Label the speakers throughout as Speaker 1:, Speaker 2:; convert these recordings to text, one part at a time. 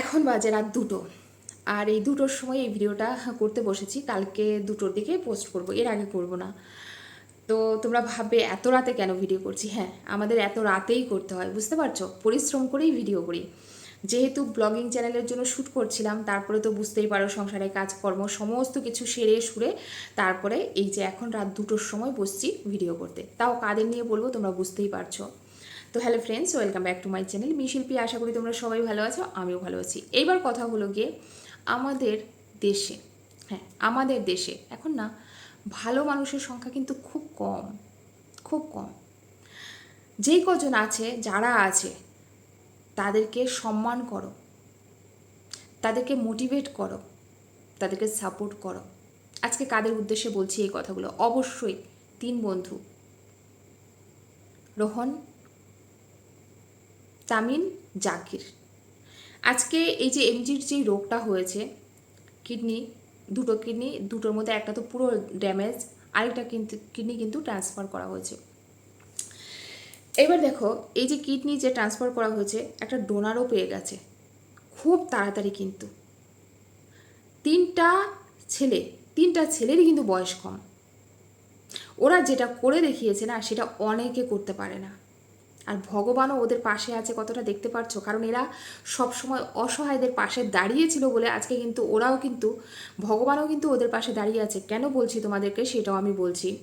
Speaker 1: এখন বাজে রাত দুটো। আর এই দুটোর সময় এই ভিডিওটা করতে বসেছি। কালকে দুটোর দিকে পোস্ট করব, এর আগে করব না। তো তোমরা ভাববে, এত রাতে কেন ভিডিও করছি? হ্যাঁ আমাদের এত রাতেই করতে হয়, বুঝতে পারছ? পরিশ্রম করেই ভিডিও করি। যেহেতু ব্লগিং চ্যানেলের জন্য শ্যুট করছিলাম, তারপরে তো বুঝতেই পারো সংসারে কাজকর্ম, সমস্ত কিছু সেরে সুরে তারপরে এই যে এখন রাত দুটোর সময় বসছি ভিডিও করতে। তাও কাদের নিয়ে বলব তোমরা বুঝতেই পারছ। তো hello friends welcome back to my channel me Shilpi, আশা করি তোমরা সবাই ভালো আছো, আমিও ভালো আছি। এইবার কথা হলো গিয়ে আমাদের দেশে হ্যাঁ আমাদের দেশে এখন না ভালো মানুষের সংখ্যা কিন্তু খুব কম খুব কম। যেই কজন আছে, যারা আছে, তাদেরকে সম্মান করো, তাদেরকে মোটিভেট করো, তাদেরকে সাপোর্ট করো। আজকে কাদের উদ্দেশ্যে বলছি এই কথাগুলো? অবশ্যই তিন বন্ধু, রোহন তামিন জাকির। আজকে এই যে এমজির যে রোগটা হয়েছে, কিডনি, দুটো কিডনি, দুটোর মধ্যে একটা তো পুরো ড্যামেজ আরেকটা কিন্তু, কিডনি কিন্তু ট্রান্সফার করা হয়েছে। এবার দেখো, এই যে কিডনি যে ট্রান্সফার করা হয়েছে, একটা ডোনারও পেয়ে গেছে। খুব তাড়াতাড়ি কিন্তু। তিনটা ছেলে, তিনটা ছেলেরই কিন্তু বয়স কম। ওরা যেটা করে দেখিয়েছে না, সেটা অনেকে করতে পারে না। আর ভগবানও ওদের পাশে আছে, কতটা দেখতে পারছ? কারণ এরা সবসময় অসহায়দের পাশে দাঁড়িয়েছিল বলে আজকে কিন্তু ওরাও কিন্তু, ভগবানও কিন্তু ওদের পাশে দাঁড়িয়ে আছে। কেন বলছি তোমাদেরকে? সেটাও আমি বলছি।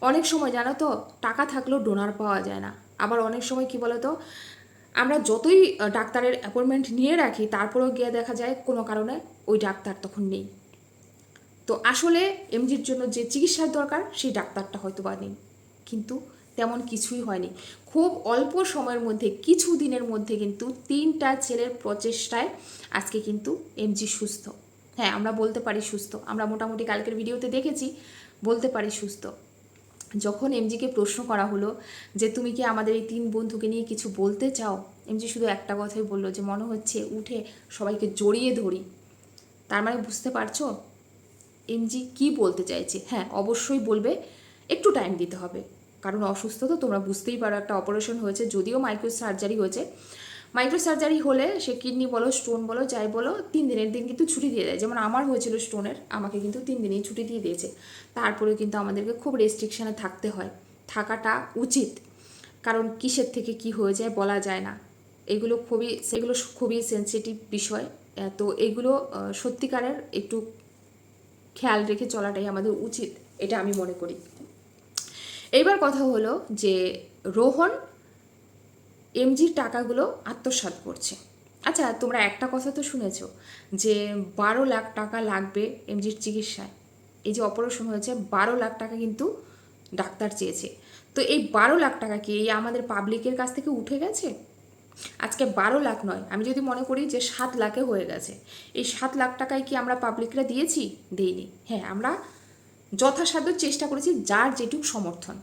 Speaker 1: অনেক সময় জানো তো, টাকা থাকলেও ডোনার পাওয়া যায় না। আবার অনেক সময় কি বলো তো আমরা যতই ডাক্তারের অ্যাপয়েন্টমেন্ট নিয়ে রাখি, তারপরেও গিয়ে দেখা যায় কোনো কারণে ওই ডাক্তার তখন নেই। তো আসলে এমজির জন্য যে চিকিৎসার দরকার, সেই ডাক্তারটা হয়তো বা নেই। কিন্তু তেমন কিছুই হয়নি। খুব অল্প সময়ের মধ্যে, কিছু দিনের মধ্যে কিন্তু তিনটা ছেলের প্রচেষ্টায় আজকে কিন্তু এমজি সুস্থ। হ্যাঁ আমরা বলতে পারি সুস্থ। আমরা মোটামুটি কালকের ভিডিওতে দেখেছি, বলতে পারি সুস্থ। যখন এমজিকে প্রশ্ন করা হলো যে, তুমি কি আমাদের এই তিন বন্ধুকে নিয়ে কিছু বলতে চাও? এমজি শুধু একটা কথাই বলল যে, মনে হচ্ছে উঠে সবাইকে জড়িয়ে ধরি। তার মানে বুঝতে পারছ? এমজি কি বলতে চাইছে? হ্যাঁ অবশ্যই বলবে, একটু টাইম দিতে হবে। কারণ অসুস্থ তো, তোমরা বুঝতেই পারো একটা অপারেশন হয়েছে, যদিও মাইক্রো সার্জারি হয়েছে। মাইক্রো সার্জারি হলে সে কিডনি বলো স্টোন বলো, যাই বলো, তিন দিনের দিন কিন্তু ছুটি দিয়ে দেয়। যেমন আমার হয়েছিল স্টোনের আমাকে কিন্তু তিন দিনেই ছুটি দিয়ে দিয়েছে। তারপরে কিন্তু আমাদেরকে খুব রেস্ট্রিকশানে থাকতে হয়। থাকাটা উচিত। কারণ কিসের থেকে কি হয়ে যায় বলা যায় না। এগুলো খুবই সেগুলো খুবই সেন্সিটিভ বিষয়। তো এগুলো সত্যিকারের একটু খেয়াল রেখে চলাটাই আমাদের উচিত, এটা আমি মনে করি। এইবার কথা হলো যে রোহন এমজির টাকাগুলো আত্মসাৎ করছে। আচ্ছা তোমরা একটা কথা তো শুনেছ যে বারো লাখ টাকা লাগবে এমজির চিকিৎসায়। এই যে অপারেশন হয়েছে, বারো লাখ টাকা কিন্তু ডাক্তার চেয়েছে। তো এই বারো লাখ টাকা কি এই আমাদের পাবলিকের কাছ থেকে উঠে গেছে? আজকে বারো লাখ নয়, আমি যদি মনে করি যে সাত লাখে হয়ে গেছে। এই সাত লাখ টাকায় কি আমরা পাবলিকরা দিয়েছি? দেইনি। হ্যাঁ আমরা যথাসাধ্য চেষ্টা করেছি যার যেটুক সমর্থন।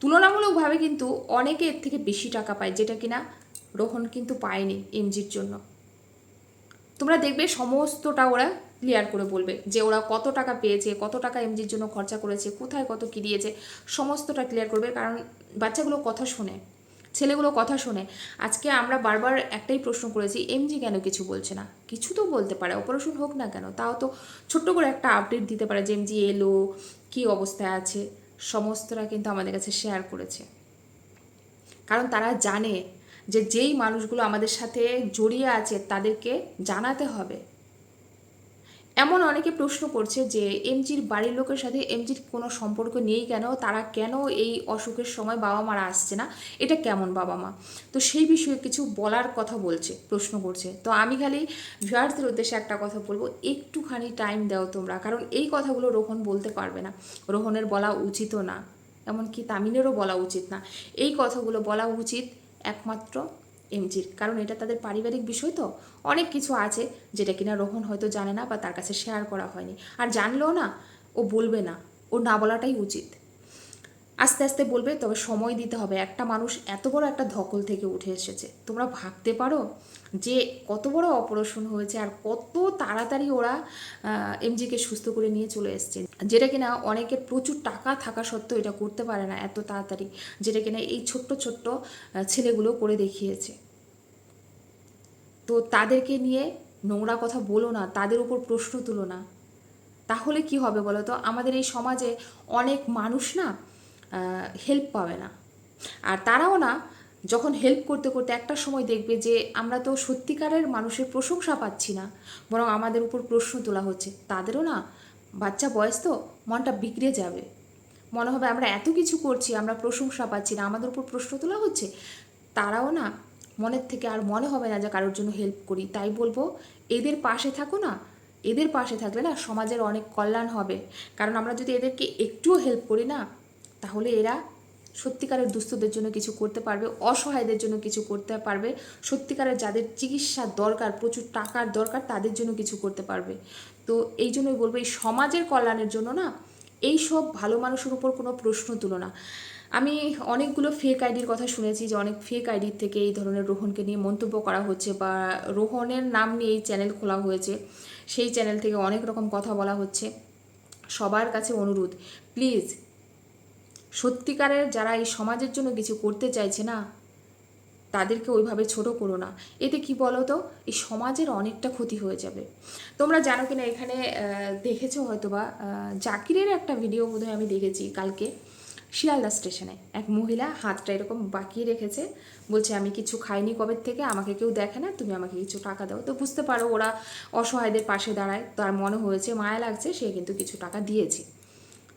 Speaker 1: তুলনামূলকভাবে কিন্তু অনেকে এর থেকে বেশি টাকা পায়, যেটা কিনা রোহন কিন্তু পায়নি এমজির জন্য। তোমরা দেখবে সমস্তটা ওরা ক্লিয়ার করে বলবে যে ওরা কত টাকা পেয়েছে, কত টাকা এমজির জন্য খরচা করেছে, কোথায় কত কী দিয়েছে, সমস্তটা ক্লিয়ার করবে, কারণ বাচ্চাগুলো কথা শোনে। ছেলেগুলো কথা শোনে। আজকে আমরা বারবার একটাই প্রশ্ন করেছি এমজি কেন কিছু বলছে না? কিছু তো বলতে পারে অপারেশন হোক না কেন, তাও তো ছোট্ট করে একটা আপডেট দিতে পারে যে এমজি এলো, কী অবস্থায় আছে? সমস্তটা কিন্তু আমাদের কাছে শেয়ার করেছে। কারণ তারা জানে যে, যেই মানুষগুলো আমাদের সাথে জড়িয়ে আছে, তাদেরকে জানাতে হবে। এমন অনেকে প্রশ্ন করছে যে এমজির বাড়ির লোকের সাথে এমজির কোনো সম্পর্ক নেই কেন? তারা কেন এই অসুখের সময় বাবা মারা আসছে না? এটা কেমন বাবা মা? তো সেই বিষয়ে কিছু বলার কথা বলছে, প্রশ্ন করছে। তো আমি খালি ভিউয়ার্সদের উদ্দেশ্যে একটা কথা বলব, একটুখানি টাইম দাও তোমরা, কারণ এই কথাগুলো রোহন বলতে পারবে না। রোহনের বলা উচিতও না, এমনকি তামিনেরও বলা উচিত না। এই কথাগুলো বলা উচিত একমাত্র এমজির। কারণ এটা তাদের পারিবারিক বিষয় তো, অনেক কিছু আছে যেটা কিনা রোহন হয়তো জানে না বা তার কাছে শেয়ার করা হয়নি। আর জানলেও না, ও বলবে না, ও না বলাটাই উচিত। আস্তে আস্তে বলবে, তবে সময় দিতে হবে। একটা মানুষ এত বড় একটা ধকল থেকে উঠে এসেছে। তোমরা ভাবতে পারো যে কত বড় অপারেশন হয়েছে আর কত তাড়াতাড়ি ওরা এমজিকে সুস্থ করে নিয়ে চলে এসছে। যেটা কিনা অনেকের প্রচুর টাকা থাকা সত্ত্বেও এটা করতে পারে না এত তাড়াতাড়ি। যেটা কিনা এই ছোট্ট ছোট্ট ছেলেগুলো করে দেখিয়েছে। তো তাদেরকে নিয়ে নোংরা কথা বলো না, তাদের উপর প্রশ্ন তুলো না। তাহলে কি হবে বলো তো? আমাদের এই সমাজে অনেক মানুষ না হেল্প পাবে না। আর তারাও না, যখন হেল্প করতে করতে একটা সময় দেখবে যে আমরা তো সত্যিকারের মানুষের প্রশংসা পাচ্ছি না, বরং আমাদের উপর প্রশ্ন তোলা হচ্ছে। তাদেরও না, বাচ্চা বয়স তো মনটা বিগড়ে যাবে। মনে হবে আমরা এত কিছু করছি, আমরা প্রশংসা পাচ্ছি না, আমাদের উপর প্রশ্ন তোলা হচ্ছে। তারাও না মনের থেকে আর মনে হবে না যে কারোর জন্য হেল্প করি। তাই বলব, এদের পাশে থাকো না। এদের পাশে থাকলে না সমাজের অনেক কল্যাণ হবে। কারণ আমরা যদি এদেরকে একটুও হেল্প করি না, তাহলে এরা সত্যিকারের দুস্থদের জন্য কিছু করতে পারবে, অসহায়দের জন্য কিছু করতে পারবে। সত্যিকারের যাদের চিকিৎসার দরকার, প্রচুর টাকার দরকার, তাদের জন্য কিছু করতে পারবে। তো এই জন্যই বলব, এই সমাজের কল্যাণের জন্য না, এই সব ভালো মানুষের উপর কোনো প্রশ্ন তুলো না। আমি অনেকগুলো ফেক আইডির কথা শুনেছি যে অনেক ফেক আইডির থেকে এই ধরনের রোহনকে নিয়ে মন্তব্য করা হচ্ছে বা রোহনের নাম নিয়ে এই চ্যানেল খোলা হয়েছে। সেই চ্যানেল থেকে অনেক রকম কথা বলা হচ্ছে। সবার কাছে অনুরোধ প্লিজ সত্যিকারের যারা এই সমাজের জন্য কিছু করতে চাইছে না, তাদেরকে ওইভাবে ছোট করো না। এতে কি বলো তো এই সমাজের অনেকটা ক্ষতি হয়ে যাবে। তোমরা জানো কিনা এখানে দেখেছ হয়তোবা জাকিরের একটা ভিডিও বোধহয় আমি দেখেছি কালকে। শিয়ালদা স্টেশনে। এক মহিলা হাতটা এরকম বাঁকিয়ে রেখেছে, বলছে, আমি কিছু খাইনি কবের থেকে, আমাকে কেউ দেখে না, তুমি আমাকে কিছু টাকা দাও। তো বুঝতে পারো, ওরা অসহায়দের পাশে দাঁড়ায়, তার মনে হয়েছে, মায়া লাগছে, সে কিন্তু কিছু টাকা দিয়েছে।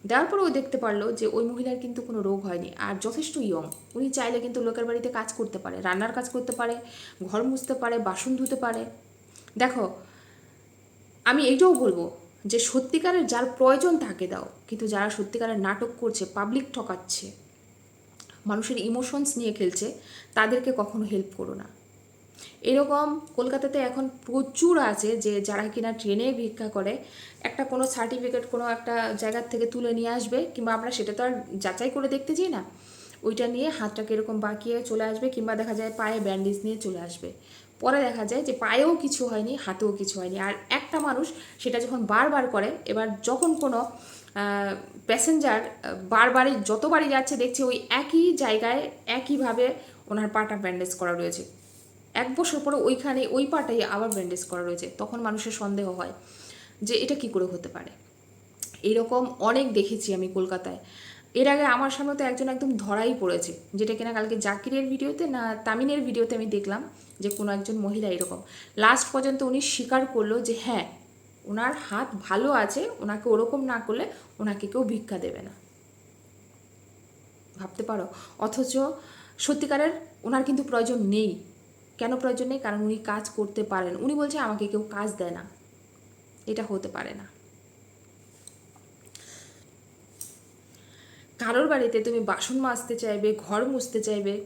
Speaker 1: দেওয়ার পর ও দেখতে পারল যে, ওই মহিলার কিন্তু কোনো রোগ হয়নি, আর যথেষ্ট ইয়ং উনি চাইলে কিন্তু লোকের বাড়িতে কাজ করতে পারে, রান্নার কাজ করতে পারে, ঘর মুছতে পারে, বাসন ধুতে পারে। দেখো, আমি এইটাও বলব যে সত্যিকারের যার প্রয়োজন তাকে দাও। কিন্তু যারা সত্যিকারের নাটক করছে পাবলিক ঠকাচ্ছে, মানুষের ইমোশনস নিয়ে খেলছে, তাদেরকে কখনো হেল্প করো না। এরকম কলকাতাতে এখন প্রচুর আছে যে যারা কিনা ট্রেনে ভিক্ষা করে, একটা কোনো সার্টিফিকেট কোনো একটা জায়গার থেকে তুলে নিয়ে আসবে, কিংবা আমরা সেটা তো আর যাচাই করে দেখতে চাই না। ওইটা নিয়ে হাতটাকে এরকম বাঁকিয়ে চলে আসবে, কিংবা দেখা যায় পায়ে ব্যান্ডেজ নিয়ে চলে আসবে। পরে দেখা যায় যে পায়েও কিছু হয়নি, হাতেও কিছু হয়নি। আর একটা মানুষ সেটা যখন বারবার করে, এবার যখন কোনো প্যাসেঞ্জার বারবারই যতবারই যাচ্ছে, দেখছে ওই একই জায়গায় একইভাবে ওনার পাটা ব্যান্ডেজ করা রয়েছে। এক বছর পরে ওইখানে ওই পাটাই আবার ব্যান্ডেজ করা রয়েছে। তখন মানুষের সন্দেহ হয় যে এটা কি করে হতে পারে। এরকম অনেক দেখেছি আমি কলকাতায়। এর আগে আমার সামনে তো একজন একদম ধরাই পড়েছে। যেটা কিনা কালকে জাকিরের ভিডিওতে না তামিনের ভিডিওতে আমি দেখলাম। যে কোনো একজন মহিলা এরকম। লাস্ট পর্যন্ত উনি স্বীকার করল যে হ্যাঁ ওনার হাত ভালো আছে ওনাকে ওরকম না করলে ওনাকে কেউ ভিক্ষা দেবে না। ভাবতে পারো? অথচ সত্যিকারের ওনার কিন্তু প্রয়োজন নেই। কেন প্রয়োজন নেই? কারণ উনি কাজ করতে পারেন। উনি বলছে, আমাকে কেউ কাজ দেয় না। এটা হতে পারে না। কারোর বাড়িতে তুমি বাসন মাজতে চাইবে, ঘর মুছতে চাইবে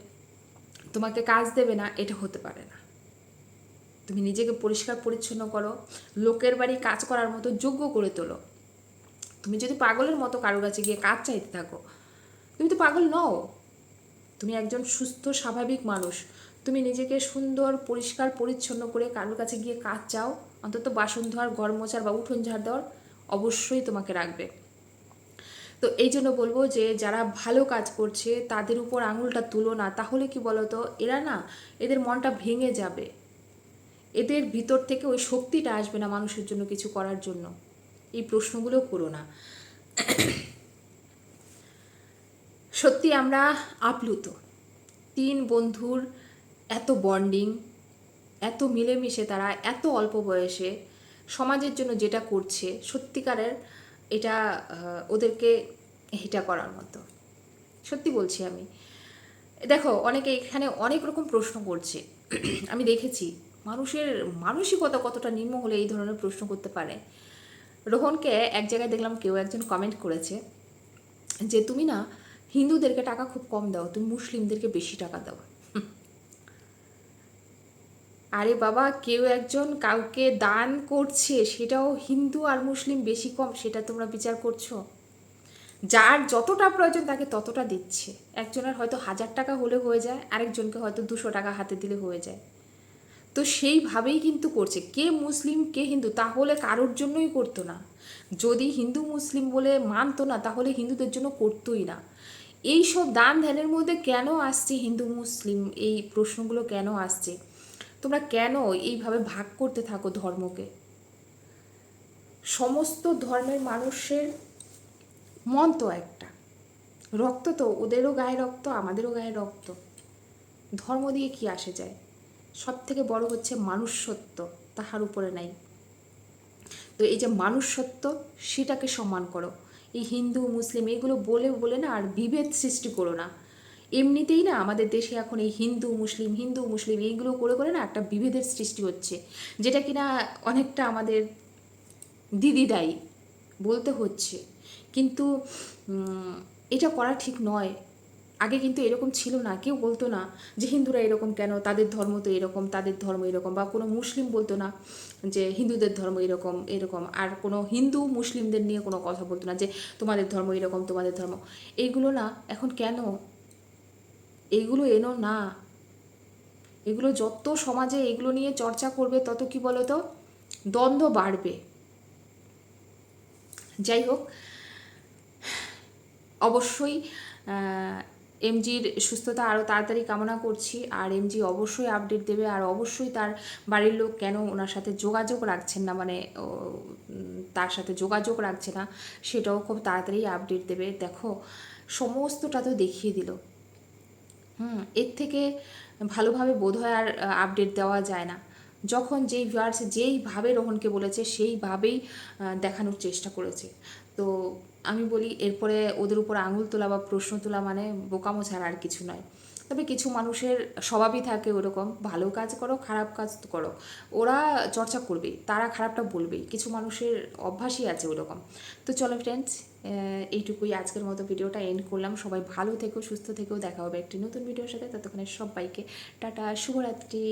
Speaker 1: তোমাকে কাজ দেবে না, এটা হতে পারে না। তুমি নিজেকে পরিষ্কার পরিচ্ছন্ন করো, লোকের বাড়ি কাজ করার মতো যোগ্য করে তোলো। তুমি যদি পাগলের মতো কারোর কাছে গিয়ে কাজ চাইতে থাকো, তুমি তো পাগল নও। তুমি একজন সুস্থ, স্বাভাবিক মানুষ। তুমি নিজেকে সুন্দর, পরিষ্কার, পরিচ্ছন্ন করে কারোর কাছে গিয়ে কাজ চাও, অন্তত বাসন ধোয়ার, ঘর মোছার বা উঠোন ঝাড় দেওয়ার অবশ্যই তোমাকে রাখবে। তো এই জন্য বলব যে যারা ভালো কাজ করছে, তাদের উপর আঙুলটা তুলো না। তাহলে কি বলতো, এরা না এদের মনটা ভেঙে যাবে। এদের ভিতর থেকে ওই শক্তিটা আসবে না মানুষের জন্য কিছু করার জন্য। এই প্রশ্নগুলো করো না। সত্যি আমরা আপ্লুত। তিন বন্ধুর এত বন্ডিং, এত মিলেমিশে তারা, এত অল্প বয়সে সমাজের জন্য যেটা করছে, সত্যিকারের এটা ওদেরকে হিটা করার মতো। সত্যি বলছি আমি। দেখো, অনেকে এখানে অনেক রকম প্রশ্ন করছে। আমি দেখেছি, মানুষের মানসিকতা কতটা নিম্ন হলে এই ধরনের প্রশ্ন করতে পারে? রোহনকে এক জায়গায় দেখলাম কেউ একজন কমেন্ট করেছে যে, তুমি না হিন্দুদেরকে টাকা খুব কম দাও, তুমি মুসলিমদেরকে বেশি টাকা দাও। আরে বাবা, কেউ একজন কাউকে দান করছে, সেটাও হিন্দু আর মুসলিম বেশি কম, সেটা তোমরা বিচার করছ। যার যতটা প্রয়োজন তাকে ততটা দিচ্ছে। একজনের হয়তো হাজার টাকা হলে হয়ে যায়, আরেকজনকে হয়তো দুশো টাকা হাতে দিলে হয়ে যায়। তো সেইভাবেই কিন্তু করছে। কে মুসলিম, কে হিন্দু, তাহলে কারোর জন্যই করতো না। যদি হিন্দু, মুসলিম বলে মানতো না, তাহলে হিন্দুদের জন্য করতোই না। এই সব দান ধ্যানের মধ্যে কেন আসছে হিন্দু, মুসলিম? এই প্রশ্নগুলো কেন আসছে? তোমরা কেন এইভাবে ভাগ করতে থাকো ধর্মকে? সমস্ত ধর্মের মানুষের মন তো একটা। রক্ত তো, ওদেরও গায়ে রক্ত, আমাদেরও গায়ে রক্ত। ধর্ম দিয়ে কি আসে যায়? সব থেকে বড় হচ্ছে মানুষত্ব, তাহার উপরে নাই। তো এই যে মানুষত্ব, সেটাকে সম্মান করো। এই হিন্দু, মুসলিম, এগুলো বলে বলে না আর বিভেদ সৃষ্টি করো না। এমনিতেই না আমাদের দেশে এখন এই হিন্দু, মুসলিম হিন্দু, মুসলিম এইগুলো করে করে না একটা বিভেদের সৃষ্টি হচ্ছে, যেটা কিনা অনেকটা আমাদের দিদি দায়ী বলতে হচ্ছে। কিন্তু এটা করা ঠিক নয়। আগে কিন্তু এরকম ছিল না, কেউ বলতো না যে হিন্দুরা এরকম কেন, তাদের ধর্ম তো এরকম, তাদের ধর্ম এরকম, বা কোনো মুসলিম বলতো না যে হিন্দুদের ধর্ম এরকম এরকম, আর কোনো হিন্দু, মুসলিমদের নিয়ে কোনো কথা বলতো না যে তোমাদের ধর্ম এরকম, তোমাদের ধর্ম। এইগুলো না এখন কেন এইগুলো এনো না। এগুলো যত সমাজে এগুলো নিয়ে চর্চা করবে, তত কি বলো তো দ্বন্দ্ব বাড়বে। যাই হোক, অবশ্যই এমজির সুস্থতা আরও তাড়াতাড়ি কামনা করছি। আর এমজি অবশ্যই আপডেট দেবে, আর অবশ্যই তার বাড়ির লোক কেন ওনার সাথে যোগাযোগ রাখছেন না মানে তার সাথে যোগাযোগ রাখছে না, সেটাও খুব তাড়াতাড়ি আপডেট দেবে। দেখো, সমস্তটা তো দেখিয়ে দিল। হুম, এর থেকে ভালোভাবে বোধ হয় আর আপডেট দেওয়া যায় না। যখন যেই ভিউয়ার্স যেইভাবে রোহনকে বলেছে, সেইভাবেই দেখানোর চেষ্টা করেছে। তো আমি বলি, এরপরে ওদের উপর আঙুল তোলা বা প্রশ্ন তোলা মানে বোকামো ছাড়া আর কিছু নয়। তবে কিছু মানুষের স্বভাবই থাকে ওরকম, ভালো কাজ করো, খারাপ কাজ করো। ওরা চর্চা করবেই, তারা খারাপটা বলবেই, কিছু মানুষের অভ্যাসই আছে ওরকম। তো চলো ফ্রেন্ডস এইটুকুই আজকের মতো ভিডিওটা এন্ড করলাম। সবাই ভালো থেকো, সুস্থ থেকেও দেখা হবে একটি নতুন ভিডিওর সাথে। ততক্ষণে সবাইকে টাটা, শুভরাত্রি।